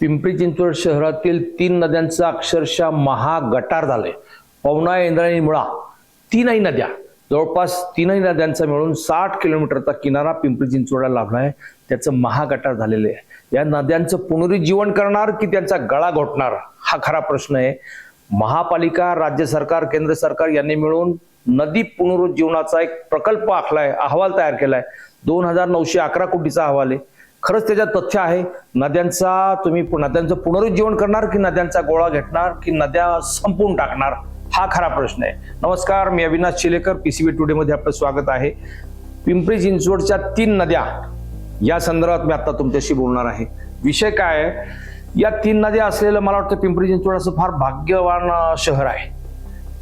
पिंपरी चिंचवड शहरातील तीन नद्यांचा अक्षरशः महागटार झालंय. पवना इंद्रायणी मुळा तीनही नद्या जवळपास तीनही नद्यांचा मिळून साठ किलोमीटरचा किनारा पिंपरी चिंचवडला लाभला आहे त्याचं महागटार झालेलं आहे या नद्यांचं पुनरुज्जीवन करणार की त्यांचा गळा घोटणार? हा खरा प्रश्न आहे. महापालिका राज्य सरकार केंद्र सरकार यांनी मिळून नदी पुनरुज्जीवनाचा एक प्रकल्प आखलाय अहवाल तयार केलाय. दोन हजार नऊशे अकरा कोटीचा अहवाल आहे. खरंच त्याच्यात तथ्य आहे नद्यांचा तुम्ही पु- नद्यांचं पुनरुज्जीवन करणार की नद्यांचा गोळा घेतणार की नद्या संपवून टाकणार? हा खरा प्रश्न आहे. नमस्कार मी अविनाश शिलेकर पीसीबी टुडे मध्ये आपलं स्वागत आहे. पिंपरी चिंचवडच्या तीन नद्या या संदर्भात मी आता तुमच्याशी बोलणार आहे. विषय काय आहे? या तीन नद्या असलेलं मला वाटतं पिंपरी चिंचवड असं फार भाग्यवान शहर आहे.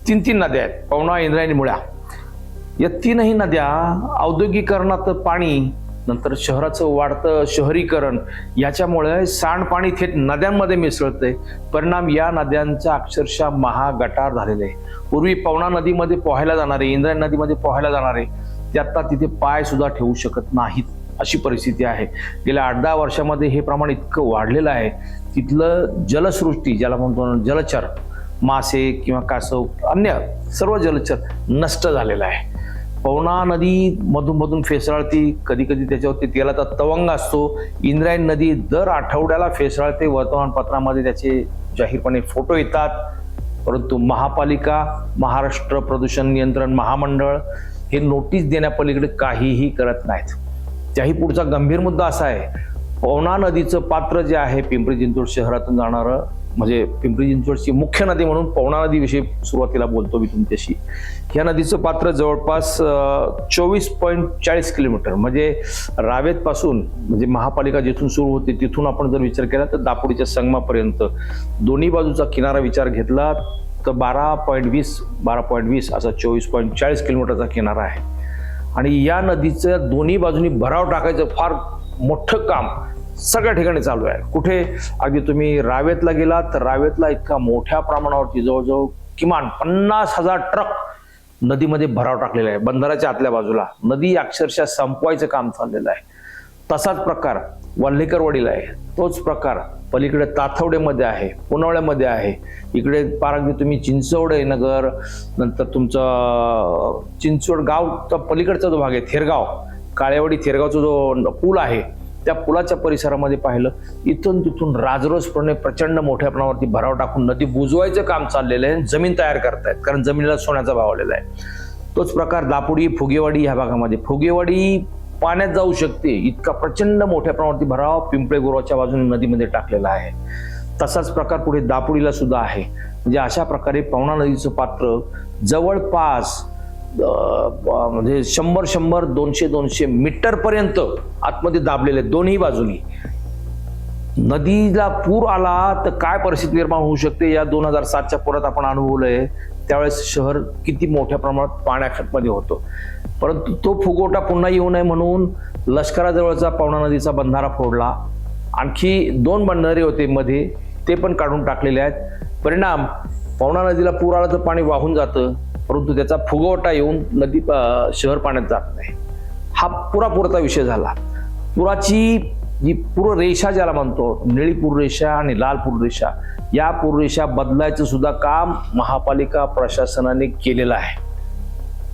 तीन तीन नद्या आहेत पवना इंद्रायणी मुळ्या. या तीनही नद्या औद्योगिकरणात पाणी नंतर शहराचं वाढतं शहरीकरण याच्यामुळे सांडपाणी थेट नद्यांमध्ये मिसळते परिणाम या नद्यांचा अक्षरशः महागटार झालेले आहे. पूर्वी पवना नदीमध्ये पोहायला जाणारे इंद्रायण नदीमध्ये पोहायला जाणारे ते आता तिथे पाय सुद्धा ठेवू शकत नाहीत अशी परिस्थिती आहे. गेल्या आठ दहा वर्षामध्ये हे प्रमाण इतकं वाढलेलं आहे. तिथलं जलसृष्टी ज्याला म्हणतो जलचर मासे किंवा कासव अन्य सर्व जलचर नष्ट झालेलं आहे. पवना नदी मधूनमधून फेसळती कधी कधी त्याच्यावरती तेलाचा तवंग असतो. इंद्रायण नदी दर आठवड्याला फेसळते वर्तमानपत्रामध्ये त्याचे जाहीरपणे फोटो येतात. परंतु महापालिका महाराष्ट्र प्रदूषण नियंत्रण महामंडळ हे नोटीस देण्यापलीकडे काहीही करत नाहीत. त्याही पुढचा गंभीर मुद्दा असा आहे पवना नदीचं पात्र जे आहे पिंपरी चिंचवड शहरातून जाणारं म्हणजे पिंपरी चिंचवडची मुख्य नदी म्हणून पवना नदीविषयी सुरुवातीला बोलतो मी तुमच्याशी. ह्या नदीचं पात्र जवळपास चोवीस पॉईंट चाळीस किलोमीटर म्हणजे रावेतपासून म्हणजे महापालिका जिथून सुरू होते तिथून आपण जर विचार केला तर दापोडीच्या संगमापर्यंत दोन्ही बाजूचा किनारा विचार घेतला तर बारा पॉईंट वीस बारा पॉईंट वीस असा चोवीस पॉईंट चाळीस किलोमीटरचा किनारा आहे. आणि या नदीचं दोन्ही बाजूनी भराव टाकायचं फार मोठं काम सगळ्या ठिकाणी चालू आहे. कुठे अगदी तुम्ही रावेतला गेलात तर रावेतला इतका मोठ्या प्रमाणावरती जवळजवळ किमान पन्नास हजार ट्रक नदीमध्ये भराव टाकलेला आहे. बंधाराच्या आतल्या बाजूला. नदी अक्षरशः संपवायचं काम चाललेलं आहे. तसाच प्रकार वल्हेकरवाडीला आहे. तोच प्रकार पलीकडे ताथवडेमध्ये आहे पुनवळ्यामध्ये आहे. इकडे पार अगदी तुम्ही चिंचवडे नगर नंतर तुमचं चिंचवड गावचा पलीकडचा जो भाग आहे थेरगाव. काळेवाडी थेरगावचा जो पूल आहे त्या पुलाच्या परिसरामध्ये पाहिलं इथून तिथून राजरोसपणे प्रचंड मोठ्या प्रमाणावरती भराव टाकून नदी बुजवायचं काम चाललेलं आहे जमीन तयार करतायत कारण जमिनीला सोन्याचा भाव आलेला आहे. तोच प्रकार दापुडी फुगेवाडी ह्या भागामध्ये. फुगेवाडी पाण्यात जाऊ शकते इतका प्रचंड मोठ्या प्रमाणावरती भराव पिंपळे गुरवाच्या बाजूने नदीमध्ये टाकलेला आहे. तसाच प्रकार पुढे दापुडीला सुद्धा आहे. म्हणजे अशा प्रकारे पवना नदीचं पात्र जवळपास म्हणजे शंभर शंभर दोनशे दोनशे मीटर पर्यंत आतमध्ये दाबलेले दोन्ही बाजूनी. नदीला पूर आला तर काय परिस्थिती निर्माण होऊ शकते? या दोन हजार सातच्या पुरात आपण अनुभवलंय. त्यावेळेस शहर किती मोठ्या प्रमाणात पाण्यामध्ये होतं. परंतु तो फुगोटा पुन्हा येऊ नये म्हणून लष्कराजवळचा पवना नदीचा बंधारा फोडला. आणखी दोन बंधारे होते मध्ये ते पण काढून टाकलेले आहेत. परिणाम पवना नदीला पूर आला तर पाणी वाहून जातं. परंतु त्याचा फुगवटा येऊन नदी शहर पाण्यात जात नाही. हा पुरापुरता विषय झाला. पुराची जी पूररेषा ज्याला म्हणतो निळी पूररेषा आणि लाल पूररेषा या पूररेषा बदलायचं सुद्धा काम महापालिका प्रशासनाने केलेलं आहे.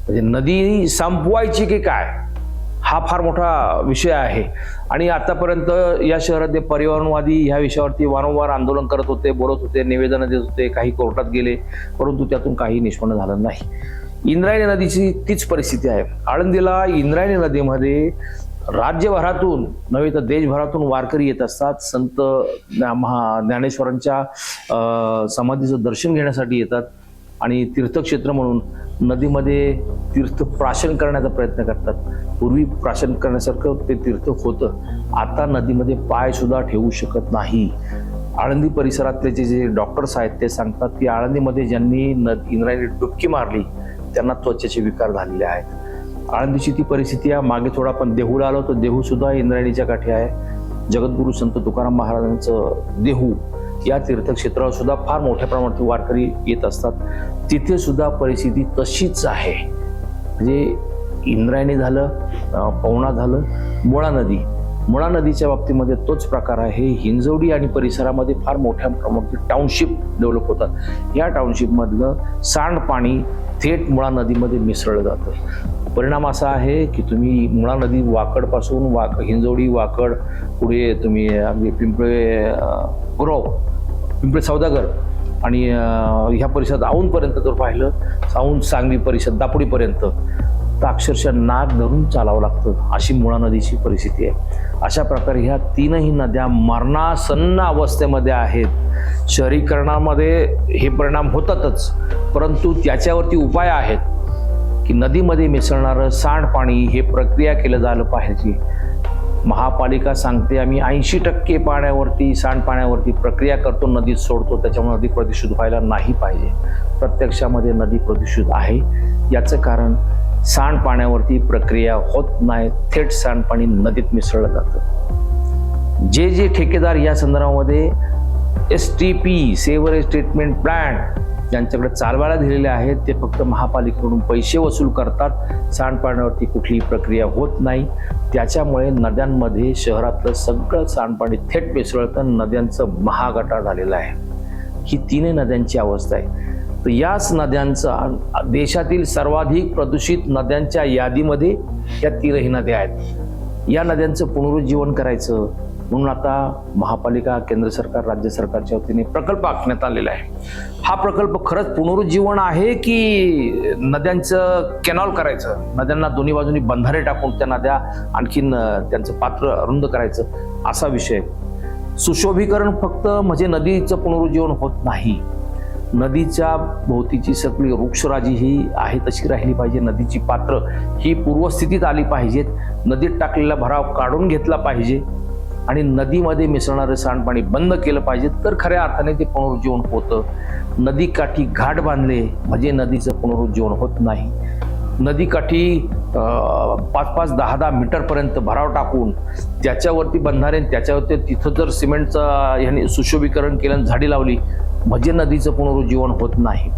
म्हणजे नदी संपवायची की काय? हा फार मोठा विषय आहे. आणि आतापर्यंत या शहरातले पर्यावरणवादी ह्या विषयावरती वारंवार आंदोलन करत होते बोलत होते निवेदनं देत होते काही कोर्टात गेले परंतु त्यातून काही निष्पन्न झालं नाही. इंद्रायणी नदीची तीच परिस्थिती आहे. आळंदीला इंद्रायणी नदीमध्ये राज्यभरातून नव्हे तर देशभरातून वारकरी येत असतात. संत महा ज्ञानेश्वरांच्या समाधीचं दर्शन घेण्यासाठी येतात. आणि तीर्थक्षेत्र म्हणून नदीमध्ये तीर्थ प्राशन करण्याचा प्रयत्न करतात. पूर्वी प्राशन करण्यासारखं ते तीर्थ होतं. आता नदीमध्ये पायसुद्धा ठेवू शकत नाही. आळंदी परिसरातले जे जे डॉक्टर्स आहेत ते सांगतात की आळंदीमध्ये ज्यांनी नद इंद्रायणी डुबकी मारली त्यांना त्वचेचे विकार झालेले आहेत. आळंदीची ती परिस्थिती आहे मागे थोडा आपण देहूला आलो तर देहूसुद्धा इंद्रायणीच्या काठी आहे. जगद्गुरू संत तुकाराम महाराजांचं देहू. या तीर्थक्षेत्रावर सुद्धा फार मोठ्या प्रमाणात वारकरी येत असतात. तिथे सुद्धा परिस्थिती तशीच आहे. म्हणजे इंद्रायणी झालं पवना झालं मुळा नदी. मुळा नदीच्या बाबतीमध्ये तोच प्रकार आहे. हिंजवडी आणि परिसरामध्ये फार मोठ्या प्रमाणात टाउनशिप डेव्हलप होतात. या टाउनशिपमधलं सांडपाणी थेट मुळा नदीमध्ये मिसळलं जातं. परिणाम असा आहे की तुम्ही मुळा नदी वाकडपासून वाक हिंजवडी वाकड पुढे तुम्ही म्हणजे पिंपळे ग्रोव पिंपळे सौदागर आणि ह्या परिसरात औंधपर्यंत जर पाहिलं औंध सांगवी परिसर दापोडीपर्यंत तर अक्षरशः नाक धरून चालावं लागतं अशी मुळा नदीची परिस्थिती आहे. अशा प्रकारे ह्या तीनही नद्या मरणासन्न अवस्थेमध्ये आहेत. शहरीकरणामध्ये हे परिणाम होतातच परंतु त्याच्यावरती उपाय आहेत की नदीमध्ये मिसळणारं सांडपाणी हे प्रक्रिया केलं झालं पाहिजे. महापालिका सांगते आम्ही ऐंशी टक्के पाण्यावरती सांडपाण्यावरती प्रक्रिया करतो नदीत सोडतो त्याच्यामुळे नदी प्रदूषित व्हायला नाही पाहिजे. प्रत्यक्षामध्ये नदी प्रदूषित आहे. याचं कारण सांडपाण्यावरती प्रक्रिया होत नाही थेट सांडपाणी नदीत मिसळलं जातं. जे जे ठेकेदार या संदर्भामध्ये S T P sewerage treatment plant ज्यांच्याकडे चालवायला दिलेले आहेत ते फक्त महापालिकेकडून पैसे वसूल करतात. सांडपाण्यावरती कुठलीही प्रक्रिया होत नाही. त्याच्यामुळे नद्यांमध्ये शहरातलं सगळं सांडपाणी थेट मिसळतं. नद्यांचं महागटार झालेलं आहे. ही तीनही नद्यांची अवस्था आहे. तर याच नद्यांचा देशातील सर्वाधिक प्रदूषित नद्यांच्या यादीमध्ये या तीनही नद्या आहेत. या नद्यांचं पुनरुज्जीवन करायचं म्हणून आता महापालिका केंद्र सरकार राज्य सरकारच्या वतीने प्रकल्प आखण्यात आलेला आहे. हा प्रकल्प खरंच पुनरुज्जीवन आहे की नद्यांचं कॅनॉल करायचं? नद्यांना दोन्ही बाजूनी बंधारे टाकून त्या नद्या आणखीन त्यांचं पात्र अरुंद करायचं असा विषय. सुशोभीकरण फक्त म्हणजे नदीचं पुनरुज्जीवन होत नाही. नदीच्या भोवतीची सगळी वृक्षराजी ही आहे तशी राहिली पाहिजे. नदीची पात्र ही पूर्वस्थितीत आली पाहिजेत. नदीत टाकलेला भराव काढून घेतला पाहिजे. आणि नदीमध्ये मिसळणारं सांडपाणी बंद केलं पाहिजे तर खऱ्या अर्थाने ते पुनरुज्जीवन होतं. नदीकाठी घाट बांधले म्हणजे नदीचं पुनरुज्जीवन होत नाही. नदीकाठी पाच पाच दहा दहा मीटरपर्यंत भराव टाकून त्याच्यावरती बंधारे त्याच्यावरती तिथं जर सिमेंटचं ह्याने सुशोभीकरण केलं आणि झाडी लावली म्हणजे नदीचं पुनरुज्जीवन होत नाही.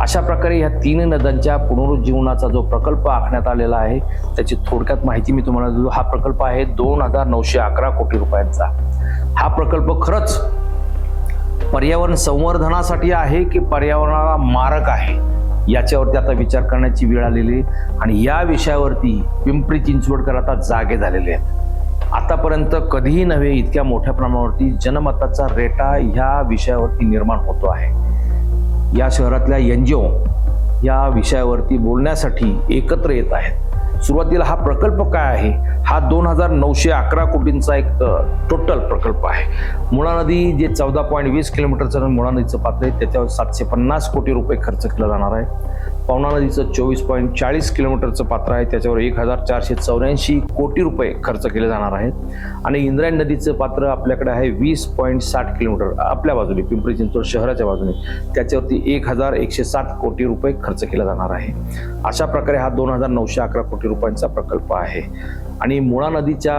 अशा प्रकारे ह्या तीन नद्यांच्या पुनरुज्जीवनाचा जो प्रकल्प आखण्यात आलेला आहे त्याची थोडक्यात माहिती मी तुम्हाला देतो. हा प्रकल्प आहे दोन हजार नऊशे अकरा कोटी रुपयांचा. हा प्रकल्प खरंच पर्यावरण संवर्धनासाठी आहे की पर्यावरणाला मारक आहे? याच्यावरती आता विचार करण्याची वेळ आलेली आहे आणि या विषयावरती पिंपरी चिंचवडकर आता जागे झालेले आहेत. आतापर्यंत कधीही नव्हे इतक्या मोठ्या प्रमाणावरती जनमताचा रेटा ह्या विषयावरती निर्माण होतो आहे. या शहरातल्या एन जी ओ या विषयावरती बोलण्यासाठी एकत्र येत आहेत. सुरुवातीला हा प्रकल्प काय आहे? हा दोन हजार नऊशे अकरा कोटींचा एक टोटल प्रकल्प आहे. मुळा नदी जे चौदा पॉईंट वीस किलोमीटरचं मुळा नदीचं पात्र आहे त्याच्यावर सातशे पन्नास कोटी रुपये खर्च केला जाणार आहे. पवना नदीचं चोवीस पॉईंट चाळीस किलोमीटरचं पात्र आहे. त्याच्यावर एक हजार चारशे चौऱ्याऐंशी कोटी रुपये खर्च केले जाणार आहेत. आणि इंद्रायणी नदीचं पात्र आपल्याकडे आहे वीस पॉईंट साठ किलोमीटर आपल्या बाजूने पिंपरी चिंचवड शहराच्या बाजूने. त्याच्यावरती एक हजार एकशे सात कोटी रुपये खर्च केला जाणार आहे. अशा प्रकारे हा दोन हजार नऊशे अकरा कोटी रुपयांचा प्रकल्प आहे. आणि मुळा नदीच्या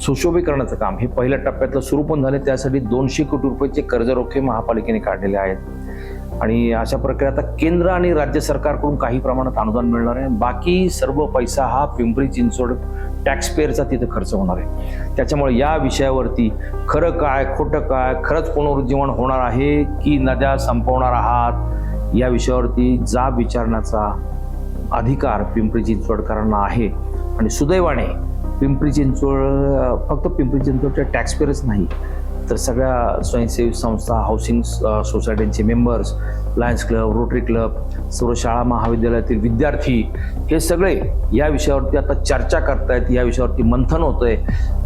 सुशोभीकरणाचं काम हे पहिल्या टप्प्यातलं सुरू पण झाले. त्यासाठी दोनशे कोटी रुपयाचे कर्जरोखे महापालिकेने काढलेले आहेत. आणि अशा प्रकारे आता केंद्र आणि राज्य सरकारकडून काही प्रमाणात अनुदान मिळणार आहे. बाकी सर्व पैसा हा पिंपरी चिंचवड टॅक्सपेअरचा तिथं तिथे खर्च होणार आहे. त्याच्यामुळे या विषयावरती खरं काय खोटं काय खरंच पुनरुज्जीवन होणार आहे की नद्या संपवणार आहात या विषयावरती जाब विचारण्याचा अधिकार पिंपरी चिंचवडकरांना आहे. आणि सुदैवाने पिंपरी चिंचवड फक्त पिंपरी चिंचवडच्या टॅक्सपेअरच नाही तर सगळ्या स्वयंसेवी संस्था हाऊसिंग सोसायटीचे members Lions club Rotary club सर्व शाळा महाविद्यालयातील विद्यार्थी हे सगळे या विषयावरती आता चर्चा करतायत. या विषयावरती मंथन होतंय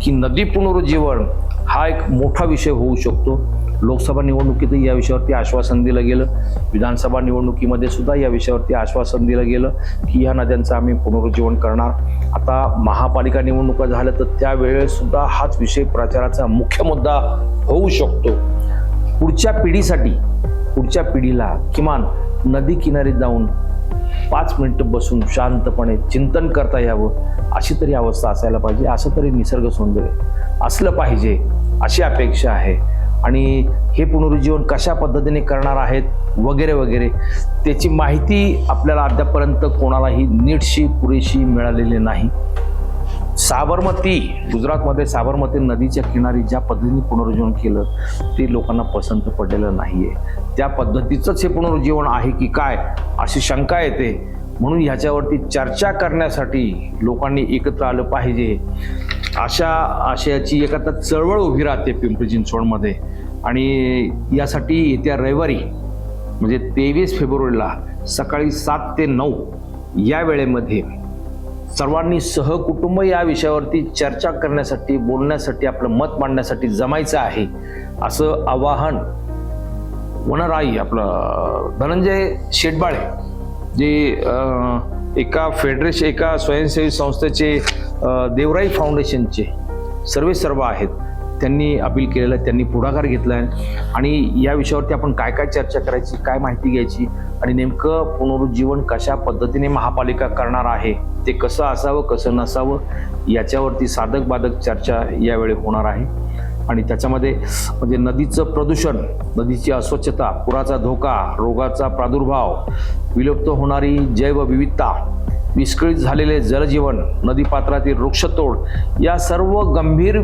की नदी पुनरुज्जीवन हा एक मोठा विषय होऊ शकतो. लोकसभा निवडणुकीतही या विषयावरती आश्वासन दिलं गेलं. विधानसभा निवडणुकीमध्ये सुद्धा या विषयावरती आश्वासन दिलं गेलं की ह्या नद्यांचं आम्ही पुनरुज्जीवन करणार. आता महापालिका निवडणुका झाल्या तर त्यावेळेसुद्धा हाच विषय प्रचाराचा मुख्य मुद्दा होऊ शकतो. पुढच्या पिढीसाठी पुढच्या पिढीला किमान नदी किनारी जाऊन पाच मिनिटं बसून शांतपणे चिंतन करता यावं अशी तरी अवस्था असायला पाहिजे असं तरी निसर्ग सौंदर्य असलं पाहिजे अशी अपेक्षा आहे. आणि हे पुनरुज्जीवन कशा पद्धतीने करणार आहेत वगैरे वगैरे त्याची माहिती आपल्याला अद्यापर्यंत कोणालाही नीटशी पुरेशी मिळालेली नाही. साबरमती गुजरातमध्ये साबरमती नदीच्या किनारी ज्या पद्धतीने पुनरुज्जीवन केलं ते लोकांना पसंत पडलेलं नाही आहे त्या पद्धतीचंच हे पुनरुज्जीवन आहे की काय अशी शंका येते. म्हणून ह्याच्यावरती चर्चा करण्यासाठी लोकांनी एकत्र आलं पाहिजे. अशा आशयाची एक आता चळवळ उभी राहते पिंपरी चिंचवडमध्ये. आणि यासाठी येत्या रविवारी म्हणजे तेवीस फेब्रुवारीला सकाळी सात ते नऊ या वेळेमध्ये सर्वांनी सहकुटुंब या विषयावरती चर्चा करण्यासाठी बोलण्यासाठी आपलं मत मांडण्यासाठी जमायचं आहे असं आवाहन वनराई आपलं धनंजय शेटबाळे जे एका फेडरेशन एका स्वयंसेवी संस्थेचे देवराई फाउंडेशनचे सर्वे सर्व आहेत. त्यांनी अपील केलेलं आहे त्यांनी पुढाकार घेतला आहे. आणि या विषयावरती आपण काय काय चर्चा करायची काय माहिती घ्यायची आणि नेमकं पुनरुज्जीवन कशा पद्धतीने महापालिका करणार आहे ते कसं असावं कसं नसावं याच्यावरती साधक बाधक चर्चा यावेळी होणार आहे. आणि त्याच्यामध्ये म्हणजे नदीचं प्रदूषण नदीची अस्वच्छता पुराचा धोका रोगाचा प्रादुर्भाव विलुप्त होणारी जैवविविधता विस्कळीत झालेले जलजीवन नदीपात्रातील वृक्षतोड या सर्व गंभीर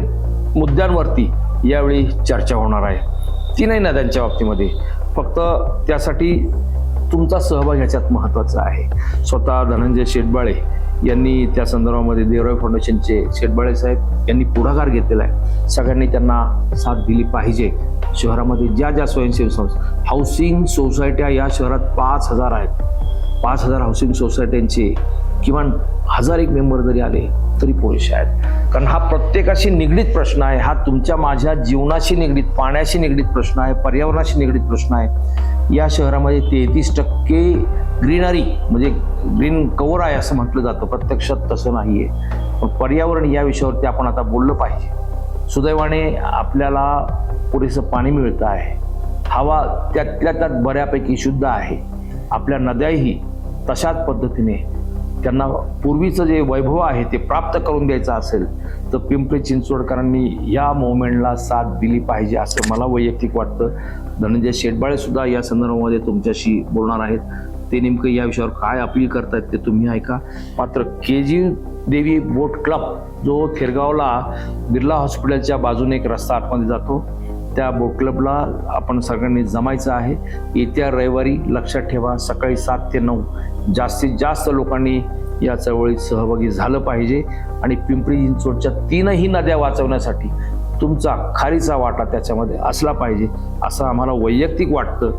मुद्द्यांवरती यावेळी चर्चा होणार आहे. तीनही नद्यांच्या बाबतीमध्ये. फक्त त्यासाठी तुमचा सहभाग ह्याच्यात महत्त्वाचा आहे. स्वतः धनंजय शेटबाळे यांनी त्या संदर्भामध्ये देवराय फाउंडेशनचे शेटबाळे साहेब यांनी पुढाकार घेतलेला आहे. सगळ्यांनी त्यांना साथ दिली पाहिजे. शहरामध्ये ज्या ज्या स्वयंसेवी संस्था हाऊसिंग सोसायट्या या शहरात पाच हजार आहेत. पाच हजार हाऊसिंग सोसायट्यांचे किमान हजार एक मेंबर जरी आले तरी पुरेसे आहेत. कारण हा प्रत्येकाशी निगडीत प्रश्न आहे. हा तुमच्या माझ्या जीवनाशी निगडीत पाण्याशी निगडीत प्रश्न आहे पर्यावरणाशी निगडीत प्रश्न आहे. या शहरामध्ये तेहतीस टक्के ग्रीनरी म्हणजे ग्रीन कवर आहे असं म्हटलं जातं. प्रत्यक्षात तसं नाही आहे पण पर्यावरण या विषयावरती आपण आता बोललं पाहिजे. सुदैवाने आपल्याला पुरेसं पाणी मिळतं आहे. हवा त्यातल्या त्यात बऱ्यापैकी शुद्ध आहे. आपल्या नद्याही तशाच पद्धतीने त्यांना पूर्वीचं जे वैभव आहे ते प्राप्त करून द्यायचं असेल तर पिंपरी चिंचवडकरांनी या मुवमेंटला साथ दिली पाहिजे असं मला वैयक्तिक वाटतं. धनंजय शेटबाळे सुद्धा या संदर्भामध्ये तुमच्याशी बोलणार आहेत. ते नेमकं या विषयावर काय अपील करतायत ते तुम्ही ऐका. मात्र के जी देवी बोट क्लब जो थेरगावला बिर्ला हॉस्पिटलच्या बाजूने एक रस्ता आतमध्ये जातो त्या बोट क्लबला आपण सगळ्यांनी जमायचं आहे. येत्या रविवारी लक्षात ठेवा सकाळी सात ते नऊ. जास्तीत जास्त लोकांनी या चळवळीत सहभागी झालं पाहिजे. आणि पिंपरी चिंचवडच्या तीनही नद्या वाचवण्यासाठी तुमचा खारीचा वाटा त्याच्यामध्ये असला पाहिजे असं आम्हाला वैयक्तिक वाटतं.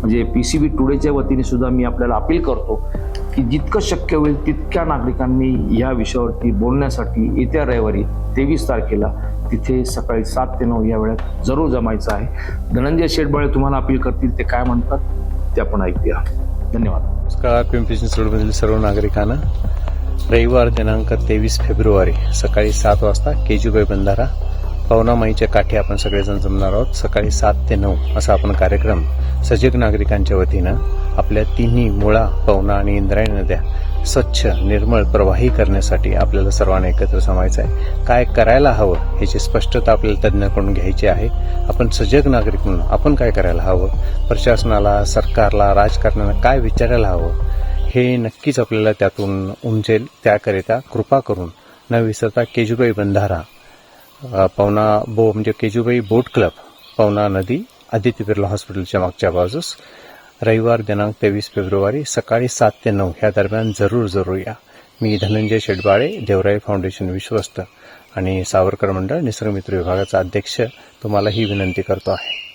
म्हणजे पी सी बी टुडेच्या वतीने सुद्धा मी आपल्याला अपील करतो की जितकं शक्य होईल तितक्या नागरिकांनी या विषयावरती बोलण्यासाठी येत्या रविवारी तेवीस तारखेला तिथे सकाळी सात ते नऊ या वेळात जरूर जमायचं आहे. धनंजय शेटबाळे तुम्हाला अपील करतील ते काय म्हणतात ते आपण ऐकूया. धन्यवाद. नमस्कार पिंपरी चिंचवडमधील सर्व नागरिकांना. रविवार दिनांक तेवीस फेब्रुवारी सकाळी सात वाजता केजूबाई बंधारा पवनामाईच्या काठी आपण सगळेजण जमणार आहोत. सकाळी सात ते नऊ असा आपण कार्यक्रम सजग नागरिकांच्या वतीनं आपल्या तिन्ही मुळा पवना आणि इंद्रायणी नद्या स्वच्छ निर्मळ प्रवाही करण्यासाठी आपल्याला सर्वांना एकत्र जमायचं आहे. काय करायला हवं ह्याची स्पष्टता आपल्याला तज्ज्ञाकडून घ्यायची आहे. आपण सजग नागरिक म्हणून आपण काय करायला हवं? प्रशासनाला सरकारला राजकारणाला काय विचारायला हवं? हे नक्कीच आपल्याला त्यातून उमजेल. त्याकरिता कृपा करून न विसरता केजुबाई बंधारा पवना बो म्हणजे केजूबाई बोट क्लब पवना नदी आदित्य बिर्ला हॉस्पिटलच्या मागच्या बाजूस. रविवार दिनांक तेवीस फेब्रुवारी सकाळी सात ते नऊ ह्या दरम्यान जरूर जरूर या. मी धनंजय शेटबाळे देवराई फाउंडेशन विश्वस्त. आणि सावरकर मंडळ निसर्गमित्र विभागाचा अध्यक्ष तुम्हाला ही विनंती करतो आहे.